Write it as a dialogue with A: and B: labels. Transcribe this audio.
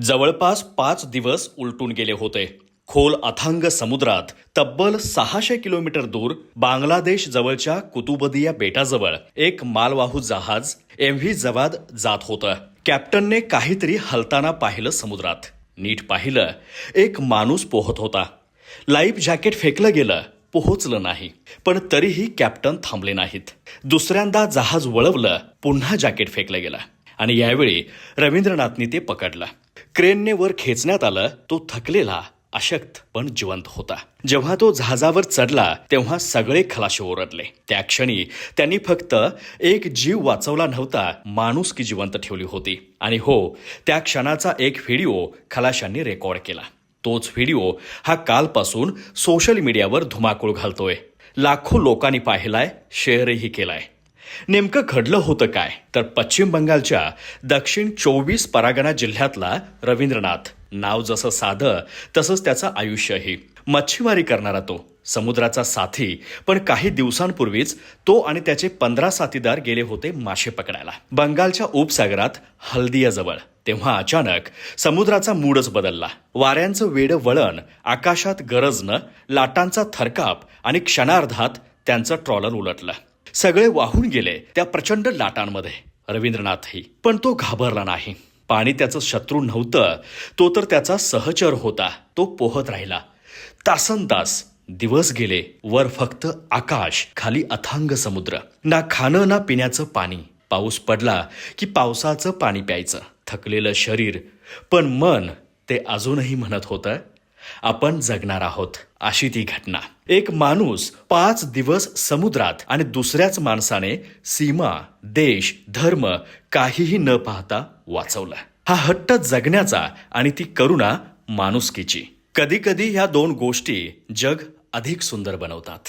A: जवळपास पाच दिवस उलटून गेले होते. खोल अथांग समुद्रात तब्बल सहाशे किलोमीटर दूर बांगलादेश जवळच्या कुतुबदिया बेटाजवळ एक मालवाहू जहाज एम व्ही जवाद जात होतं. कॅप्टनने काहीतरी हलताना पाहिलं समुद्रात. नीट पाहिलं एक माणूस पोहत होता. लाईफ जॅकेट फेकलं गेलं पोहोचलं नाही. पण तरीही कॅप्टन थांबले नाहीत. दुसऱ्यांदा जहाज वळवलं पुन्हा जॅकेट फेकलं गेलं. आणि यावेळी रवींद्रनाथनी ते पकडलं. क्रेनने वर खेचण्यात आलं तो थकलेला अशक्त पण जिवंत होता. जेव्हा तो जहाजावर चढला तेव्हा सगळे खलाशी ओरडले. त्या क्षणी त्यांनी फक्त एक जीव वाचवला नव्हता माणूस की जिवंत ठेवली होती. आणि हो त्या क्षणाचा एक व्हिडिओ खलाशांनी रेकॉर्ड केला. तोच व्हिडिओ हा कालपासून सोशल मीडियावर धुमाकूळ घालतोय. लाखो लोकांनी पाहिलाय शेअरही केलाय. नेमकं घडलं होतं काय? तर पश्चिम बंगालच्या दक्षिण चोवीस परागणा जिल्ह्यातला रवींद्रनाथ. नाव जसं साधं तसंच त्याचं आयुष्यही. मच्छीमारी करणारा तो समुद्राचा साथी. पण काही दिवसांपूर्वीच तो आणि त्याचे पंधरा साथीदार गेले होते मासे पकडायला. बंगालच्या उपसागरात हल्दियाजवळ. तेव्हा अचानक समुद्राचा मूडच बदलला. वाऱ्यांचं वेड वळण आकाशात गरजनं लाटांचा थरकाप आणि क्षणार्धात त्यांचं ट्रॉलर उलटलं. सगळे वाहून गेले त्या प्रचंड लाटांमध्ये. रवींद्रनाथही. पण तो घाबरला नाही. पाणी त्याचं शत्रू नव्हतं. तो तर त्याचा सहचर होता. तो पोहत राहिला. तासन तास दिवस गेले. वर फक्त आकाश खाली अथांग समुद्र. ना खाणं ना पिण्याचं पाणी. पाऊस पडला की पावसाचं पाणी प्यायचं. थकलेलं शरीर. पण मन ते अजूनही म्हणत होतं आपण जगणार आहोत अशी ती घटना. एक माणूस पाच दिवस समुद्रात आणि दुसऱ्याच माणसाने सीमा देश धर्म काहीही न पाहता वाचवला. हा हट्ट जगण्याचा आणि ती करुणा माणुसकीची. कधी कधी ह्या दोन गोष्टी जग अधिक सुंदर बनवतात.